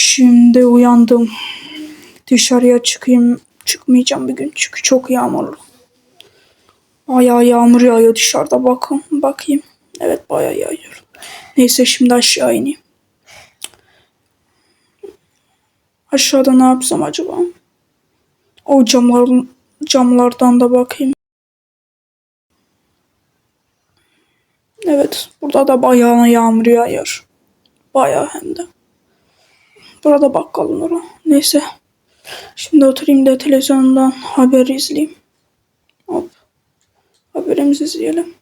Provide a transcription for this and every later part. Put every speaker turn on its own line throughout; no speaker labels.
Şimdi uyandım. Dışarıya çıkayım. Çıkmayacağım bir gün çünkü çok yağmurlu. Bayağı yağmur yağıyor dışarıda bakın. Bakayım. Evet bayağı yağıyor. Neyse şimdi aşağı ineyim. Aşağıda ne yapsam acaba? O camlar, camlardan da bakayım. Evet, burada da bayağı yağmur yağıyor. Bayağı hem de. Burada bakkalın ora. Neyse. Şimdi oturayım da televizyondan haber izleyeyim. Hop. Haberimizi izleyelim.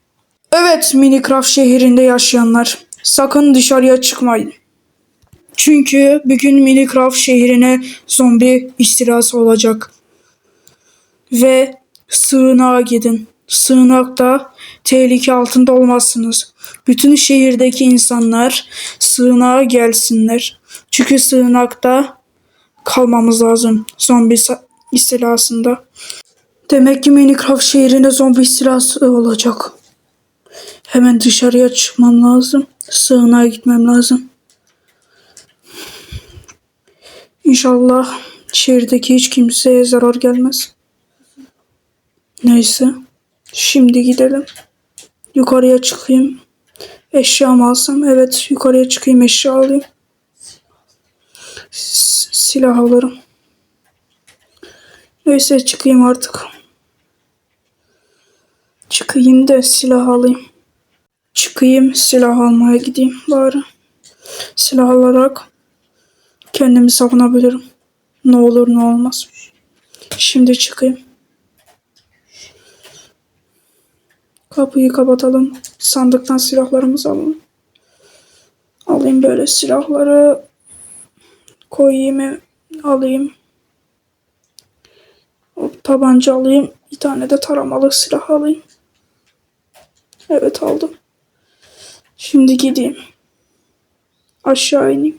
Evet Minecraft şehrinde yaşayanlar. Sakın dışarıya çıkmayın. Çünkü bugün Minecraft şehrine zombi istilası olacak. Ve sığınağa gidin. Sığınakta tehlike altında olmazsınız. Bütün şehirdeki insanlar sığınağa gelsinler. Çünkü sığınakta kalmamız lazım zombi istilasında. Demek ki Minecraft şehrine zombi istilası olacak. Hemen dışarıya çıkmam lazım. Sığınağa gitmem lazım. İnşallah şehirdeki hiç kimseye zarar gelmez. Neyse. Şimdi gidelim. Yukarıya çıkayım. Eşyamı alsam. Evet yukarıya çıkayım eşya alayım. Silah alırım. Neyse çıkayım artık. Çıkayım da silah alayım. Çıkayım silah almaya gideyim bari. Silah alarak kendimi savunabilirim. Ne olur ne olmaz. Şimdi çıkayım. Kapıyı kapatalım. Sandıktan silahlarımızı alalım. Alayım böyle silahları. Koyayım, alayım. Tabanca alayım. Bir tane de taramalı silah alayım. Evet aldım. Şimdi gideyim. Aşağı ineyim.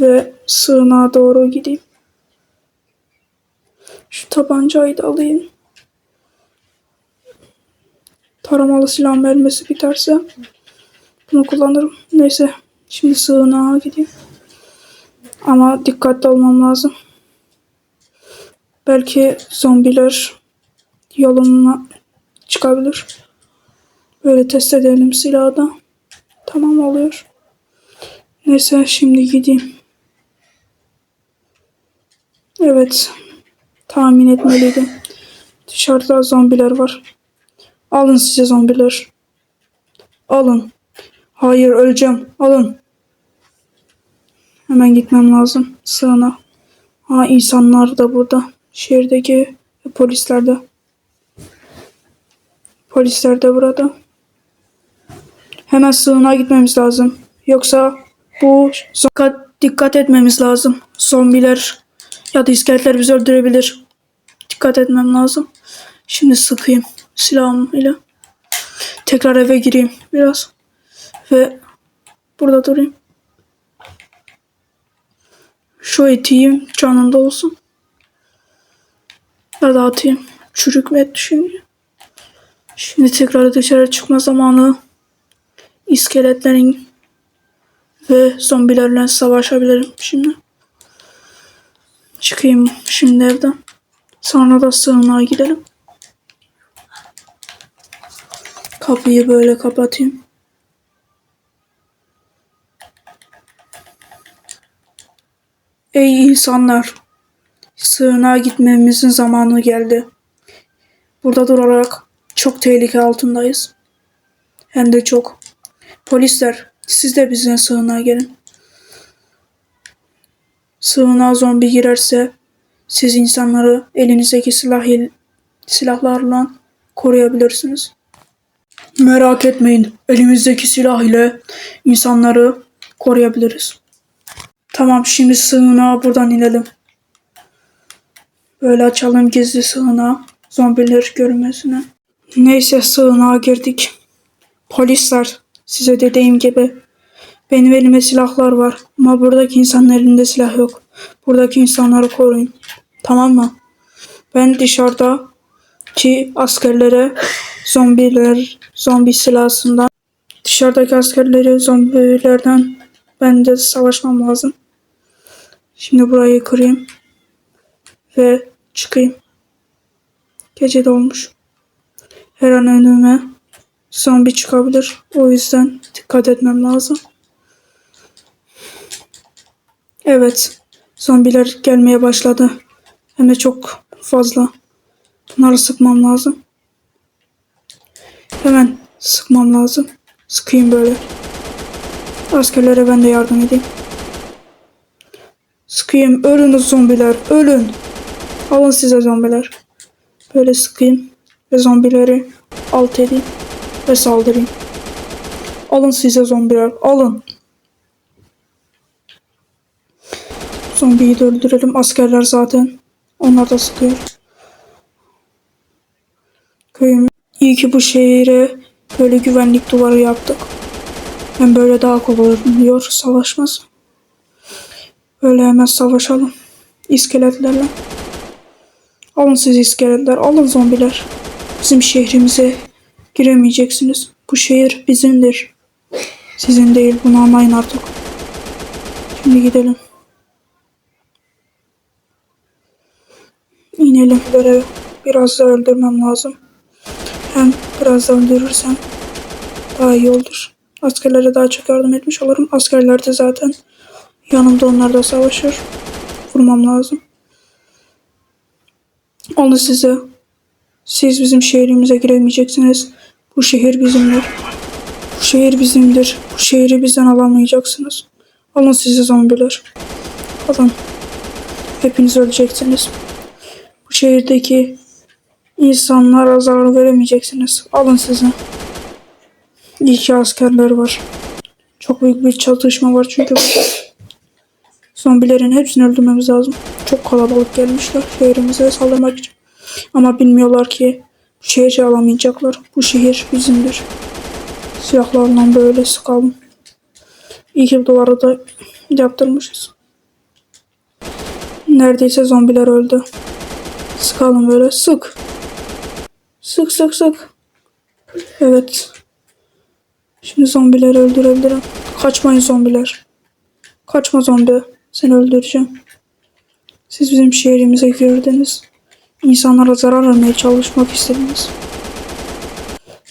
Ve sığınağa doğru gideyim. Şu tabancayı da alayım. Taramalı silah mermisi biterse bunu kullanırım. Neyse şimdi sığınağa gideyim. Ama dikkatli olmam lazım. Belki zombiler yoluma çıkabilir. Böyle test edelim silahı. Tamam oluyor. Neyse şimdi gideyim. Evet. Tahmin etmeliydim. Dışarıda zombiler var. Alın size zombiler. Alın. Hayır öleceğim. Alın. Hemen gitmem lazım. Sığına. Ha insanlar da burada. Şehirdeki polisler de. Polisler de burada. Hemen sığınağa gitmemiz lazım. Yoksa bu dikkat, dikkat etmemiz lazım. Zombiler ya da iskeletler bizi öldürebilir. Dikkat etmem lazım. Şimdi sıkayım silahım ile. Tekrar eve gireyim biraz. Ve burada durayım. Şu eti yiyeyim canımda olsun. Ya da atayım. Çürük mü et düşünce. Şimdi tekrar dışarı çıkma zamanı. İskeletlerin ve zombilerle savaşabilirim şimdi. Çıkayım şimdi evden. Sonra da sığınağa gidelim. Kapıyı böyle kapatayım. Ey insanlar! Sığınağa gitmemizin zamanı geldi. Burada durarak çok tehlike altındayız. Hem de çok. Polisler, siz de bizden sığınağa gelin. Sığınağa zombi girerse siz insanları elinizdeki silah silahlarla koruyabilirsiniz. Merak etmeyin. Elimizdeki silah ile insanları koruyabiliriz. Tamam şimdi sığınağa buradan inelim. Böyle açalım gizli sığınağı. Zombiler görmesine. Neyse sığınağa girdik. Polisler size dediğim gibi benim elime silahlar var ama buradaki insanların elinde silah yok. Buradaki insanları koruyun. Tamam mı? Ben dışarıdaki askerlere zombiler, zombi silahından dışarıdaki askerleri zombilerden ben de savaşmam lazım. Şimdi burayı kırayım. Ve çıkayım. Gece dolmuş. Her an önüme zombi çıkabilir. O yüzden dikkat etmem lazım. Evet. Zombiler gelmeye başladı. Hem de çok fazla. Bunları sıkmam lazım. Hemen sıkmam lazım. Sıkayım böyle. Askerlere ben de yardım edeyim. Sıkayım. Ölün zombiler. Ölün. Alın size zombiler. Böyle sıkayım. Ve zombileri alt edeyim. Ve saldırayım. Alın size zombiler. Alın. Zombiyi de öldürelim. Askerler zaten. Onlar da sıkıyor. Köyüm. İyi ki bu şehire böyle güvenlik duvarı yaptık. Hem böyle daha kolay oluyor savaşması. Böyle hemen savaşalım. İskeletlerle. Alın siz iskeletler, alın zombiler. Bizim şehrimize giremeyeceksiniz. Bu şehir bizimdir. Sizin değil, bunu anlayın artık. Şimdi gidelim. İnelim böyle biraz da öldürmem lazım. Hem biraz da öldürürsem daha iyi olur. Askerlere daha çok yardım etmiş olurum. Askerler de zaten yanımda onlar da savaşır. Vurmam lazım. Onu size. Siz bizim şehrimize giremeyeceksiniz. Bu şehir bizimdir. Bu şehir bizimdir. Bu şehri bizden alamayacaksınız. Alın size zombiler. Alın. Hepiniz öleceksiniz. Bu şehirdeki insanlara zarar veremeyeceksiniz. Alın size. İyi ki askerler var. Çok büyük bir çatışma var çünkü. Zombilerin hepsini öldürmemiz lazım. Çok kalabalık gelmişler şehrimize saldırmak için. Ama bilmiyorlar ki bu şehri alamayacaklar. Bu şehir bizimdir. Silahlarla böyle sıkalım. İyi ki duvarı da yaptırmışız. Neredeyse zombiler öldü. Sıkalım böyle. Sık. Sık sık sık. Evet. Şimdi zombileri öldürebilirim. Kaçmayın zombiler. Kaçma zombi. Seni öldüreceğim. Siz bizim şehrimize girdiniz. İnsanlara zarar vermeye çalışmak istediniz.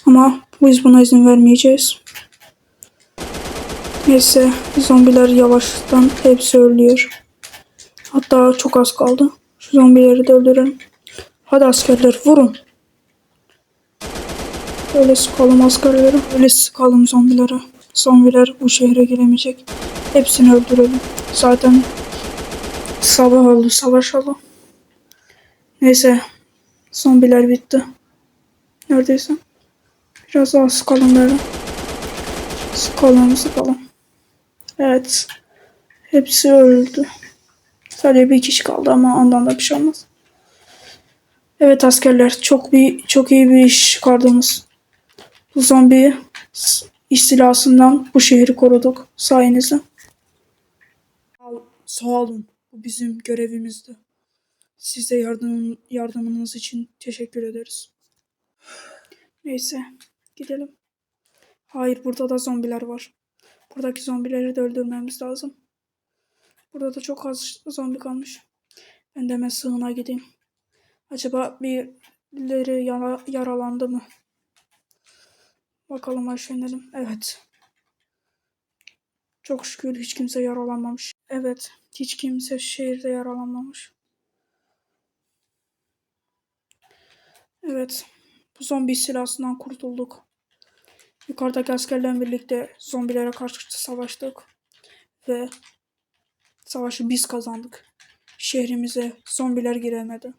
Ama biz buna izin vermeyeceğiz. Neyse zombiler yavaştan hepsi ölüyor. Hatta çok az kaldı. Şu zombileri de öldürelim. Hadi askerler vurun. Öyle sıkalım askerleri. Öyle sıkalım zombilere. Zombiler bu şehre giremeyecek. Hepsini öldürelim. Zaten sabah oldu savaşalım. Neyse. Zombiler bitti. Neredeyse. Biraz daha sıkalım böyle. Sıkalım sıkalım. Evet. Hepsi öldü. Sadece bir kişi kaldı ama ondan da bir şey olmaz. Evet askerler çok bir çok iyi bir iş çıkardınız. Bu zombi istilasından bu şehri koruduk sayenizde. Sağ olun. Bu bizim görevimizdi. Size yardım, yardımınız için teşekkür ederiz. Neyse gidelim. Hayır burada da zombiler var. Buradaki zombileri de öldürmemiz lazım. Burada da çok az zombi kalmış. Ben de hemen sığına gideyim. Acaba birileri yara- yaralandı mı? Bakalım aşağı inelim. Evet. Çok şükür hiç kimse yaralanmamış. Evet. Hiç kimse şehirde yaralanmamış. Evet. Bu zombi istilasından kurtulduk. Yukarıdaki askerlerle birlikte zombilere karşı savaştık. Ve savaşı biz kazandık. Şehrimize zombiler giremedi.